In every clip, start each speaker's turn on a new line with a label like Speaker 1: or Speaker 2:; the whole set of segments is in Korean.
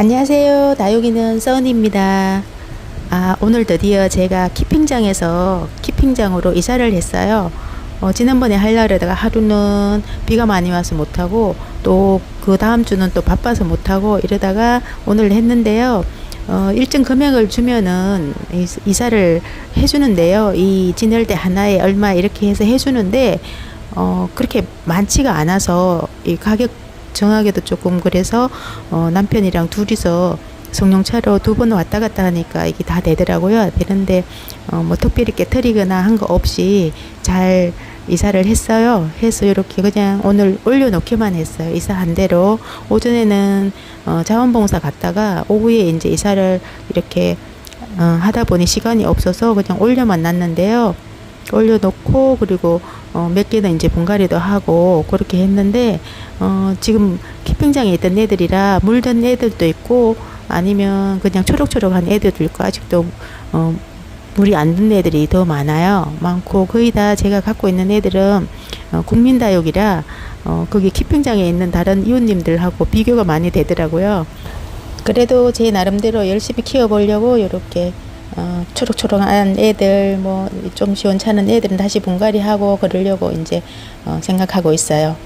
Speaker 1: 안녕하세요. 나요기는 써은입니다. 아, 오늘 드디어 제가 키핑장에서 키핑장으로 이사를 했어요. 어, 지난번에 그러다가 하루는 비가 많이 와서 못하고 또 그 다음 주는 또 바빠서 못하고 이러다가 오늘 했는데요. 어, 일정 금액을 주면은 이- 이사를 해주는데요. 이 진열대 하나에 얼마 이렇게 해서 해주는데 어, 그렇게 많지가 않아서 이 가격 정하기도 조금 그래서 어, 남편이랑 둘이서 성룡차로 두 번 왔다 갔다 하니까 이게 다 되더라고요. 되는데 어, 뭐 특별히 깨트리거나 한 거 없이 잘 이사를 했어요. 해서 이렇게 그냥 오늘 올려놓기만 했어요. 이사한 대로 오전에는 어, 자원봉사 갔다가 오후에 이제 이사를 이렇게 어, 하다 보니 시간이 없어서 그냥 올려만 놨는데요. 올려놓고 그리고 어, 몇 개는 이제 분갈이도 하고 그렇게 했는데 어, 지금 키핑장에 있던 애들이라 물든 애들도 있고 아니면 그냥 초록초록한 애들도 있고 아직도 어, 물이 안 든 애들이 더 많아요. 많고 거의 다 제가 갖고 있는 애들은 어, 국민다육이라 어, 거기 키핑장에 있는 다른 이웃님들하고 비교가 많이 되더라고요. 그래도 제 나름대로 열심히 키워보려고 이렇게 어, 초록초록한 애들 뭐 좀 시원찮은 애들은 다시 분갈이 하고 그러려고 이제 어, 생각하고 있어요.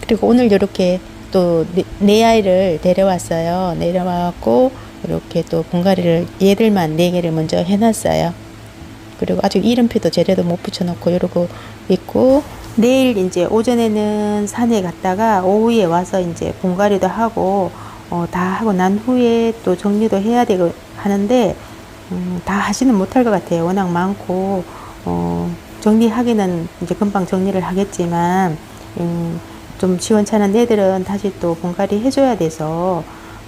Speaker 1: 그리고 오늘 이렇게 또네 아이를 데려왔어요. 내려와갖고 이렇게 또 분갈이를 얘들만 네 개를 먼저 해놨어요. 그리고 아직 이름표도 제대로 못 붙여놓고 이러고 있고 내일 이제 오전에는 산에 갔다가 오후에 와서 이제 분갈이도 하고 어, 다 하고 난 후에 또 정리도 해야 되고 하는데 음, 다 하지는 못할 것 같아요. 워낙 많고 어, 정리하기는 이제 금방 정리를 하겠지만 음, 좀 시원찮은 애들은 다시 또 분갈이 해줘야 돼서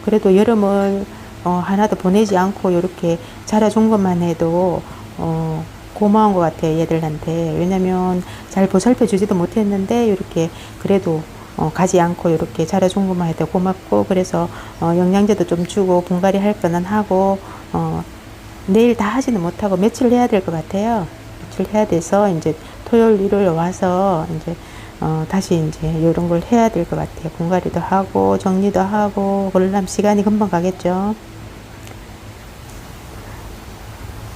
Speaker 1: 그래도 여름을 어, 하나도 보내지 않고 이렇게 자라준 것만 해도 어, 고마운 것 같아요 얘들한테 왜냐면 잘 보살펴 주지도 못했는데 이렇게 그래도 어, 가지 않고 이렇게 자라준 것만 해도 고맙고 그래서 어, 영양제도 좀 주고 분갈이 할 거는 하고 어, 내일 다 하지는 못하고 며칠 해야 될 것 같아요. 며칠 해야 돼서 이제 토요일 일요일 와서 이제 어, 다시 이제 이런 걸 해야 될 것 같아요. 분갈이도 하고 정리도 하고 그러려면 시간이 금방 가겠죠.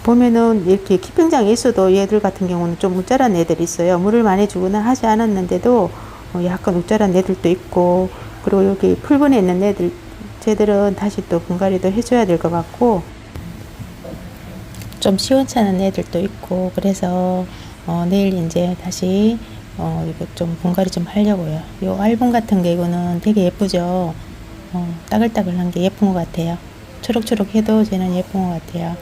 Speaker 1: 보면은 이렇게 키핑장에 있어도 얘들 같은 경우는 좀 우짜란 애들이 있어요. 물을 많이 주거나 하지 않았는데도 어, 약간 우짜란 애들도 있고 그리고 여기 풀분에 있는 애들 쟤들은 다시 또 분갈이도 해줘야 될 것 같고 좀 시원찮은 애들도 있고 그래서 어, 내일 이제 다시 어, 이거 좀 분갈이 좀 하려고요. 요 알분 같은 게 이거는 되게 예쁘죠. 어, 따글따글한 게 예쁜 것 같아요. 초록초록해도 쟤는 예쁜 것 같아요.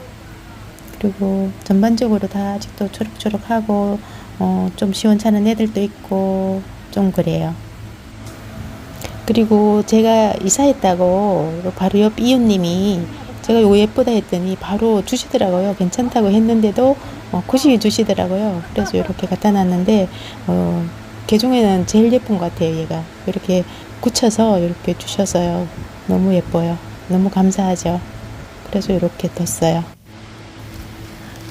Speaker 1: 그리고 전반적으로 다 아직도 초록초록하고 어, 좀 시원찮은 애들도 있고 좀 그래요. 그리고 제가 이사했다고 바로 옆 이웃님이 제가 이거 예쁘다 했더니 바로 주시더라고요. 괜찮다고 했는데도 어, 굳이 주시더라고요. 그래서 이렇게 갖다 놨는데 어, 개 중에는 제일 예쁜 것 같아요. 얘가 이렇게 굳혀서 이렇게 주셔서요. 너무 예뻐요. 너무 감사하죠. 그래서 이렇게 뒀어요.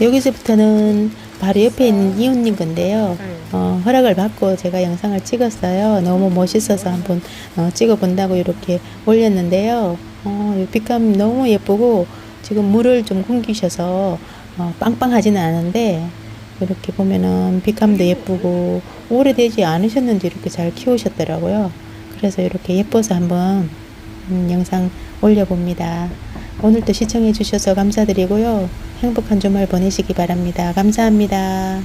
Speaker 1: 여기서부터는 바로 옆에 있는 이웃님 건데요. 어, 허락을 받고 제가 영상을 찍었어요. 너무 멋있어서 한번 어, 찍어본다고 이렇게 올렸는데요. 어, 이 빛감 너무 예쁘고 지금 물을 좀 굶기셔서 어, 빵빵하지는 않은데 이렇게 보면은 빛감도 예쁘고 오래되지 않으셨는지 이렇게 잘 키우셨더라고요. 그래서 이렇게 예뻐서 한번 음, 영상 올려봅니다. 오늘도 시청해 주셔서 감사드리고요. 행복한 주말 보내시기 바랍니다. 감사합니다.